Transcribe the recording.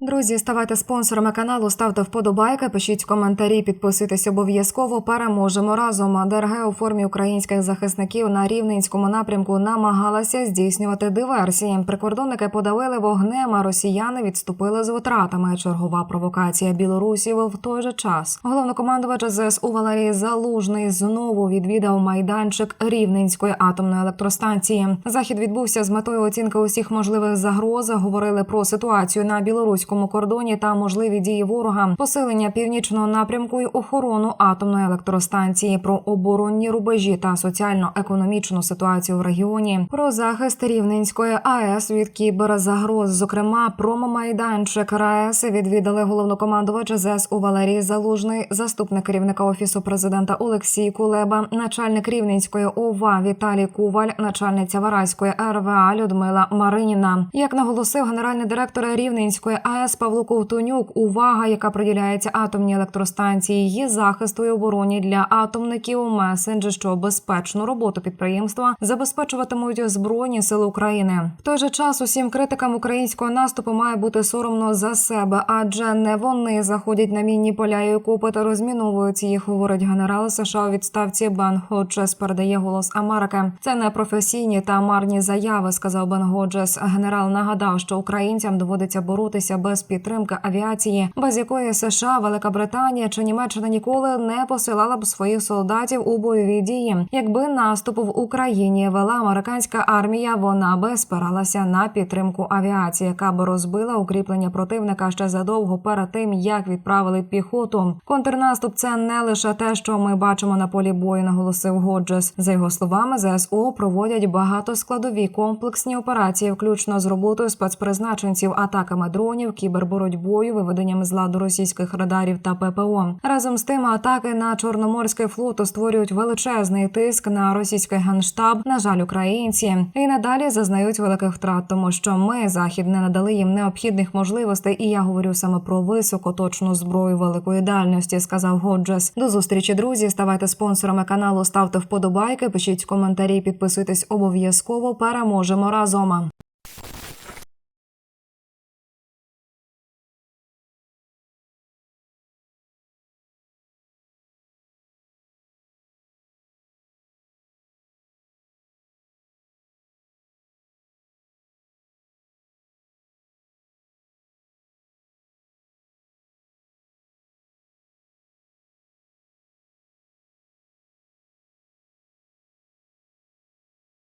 Друзі, ставайте спонсорами каналу, ставте вподобайки, пишіть коментарі, підписуйтесь обов'язково. Переможемо разом. ДРГ у формі українських захисників на рівненському напрямку намагалася здійснювати диверсії. Прикордонники подавили вогнем, а росіяни відступили з втратами. Чергова провокація білорусів в той же час. Головнокомандувач ЗСУ Валерій Залужний знову відвідав майданчик Рівненської атомної електростанції. Захід відбувся з метою оцінки усіх можливих загроз. Говорили про ситуацію на білоруському кордоні та можливі дії ворога, посилення північного напрямку і охорону атомної електростанції, про оборонні рубежі та соціально-економічну ситуацію в регіоні, про захист Рівненської АЕС від кіберзагроз. Зокрема, промомайданчик РаЕС відвідали головнокомандувач ЗСУ Валерій Залужний, заступник керівника офісу президента Олексій Кулеба, начальник Рівненської ОВА Віталій Куваль, начальниця Вараської РВА Людмила Мариніна. Як наголосив генеральний директор Рівненської АЕС Павло Ковтунюк, увага, яка приділяється атомній електростанції, її захисту і обороні для атомників месендж, що безпечну роботу підприємства забезпечуватимуть збройні сили України. В той же час усім критикам українського наступу має бути соромно за себе, адже не вони заходять на мінні поля і окопи та розміновують їх. Говорить генерал США у відставці Бен Ходжес. Передає голос Америки. Це не професійні та марні заяви, сказав Бен Годжес. Генерал нагадав, що українцям доводиться боротися без підтримки авіації, без якої США, Велика Британія чи Німеччина ніколи не посилала б своїх солдатів у бойові дії. Якби наступ в Україні вела американська армія, вона би спиралася на підтримку авіації, яка б розбила укріплення противника ще задовго перед тим, як відправили піхоту. Контрнаступ це не лише те, що ми бачимо на полі бою, наголосив Годжес. За його словами, ЗСУ проводять багатоскладові комплексні операції, включно з роботою спецпризначенців, атаками дронів, кіберборотьбою, виведенням з ладу російських радарів та ППО. Разом з тим, атаки на Чорноморський флот створюють величезний тиск на російський генштаб. На жаль, українці і надалі зазнають великих втрат, тому що ми захід не надали їм необхідних можливостей. І я говорю саме про високоточну зброю великої дальності, сказав Годжес. До зустрічі, друзі. Ставайте спонсорами каналу, ставте вподобайки, пишіть коментарі, підписуйтесь обов'язково. Переможемо разом.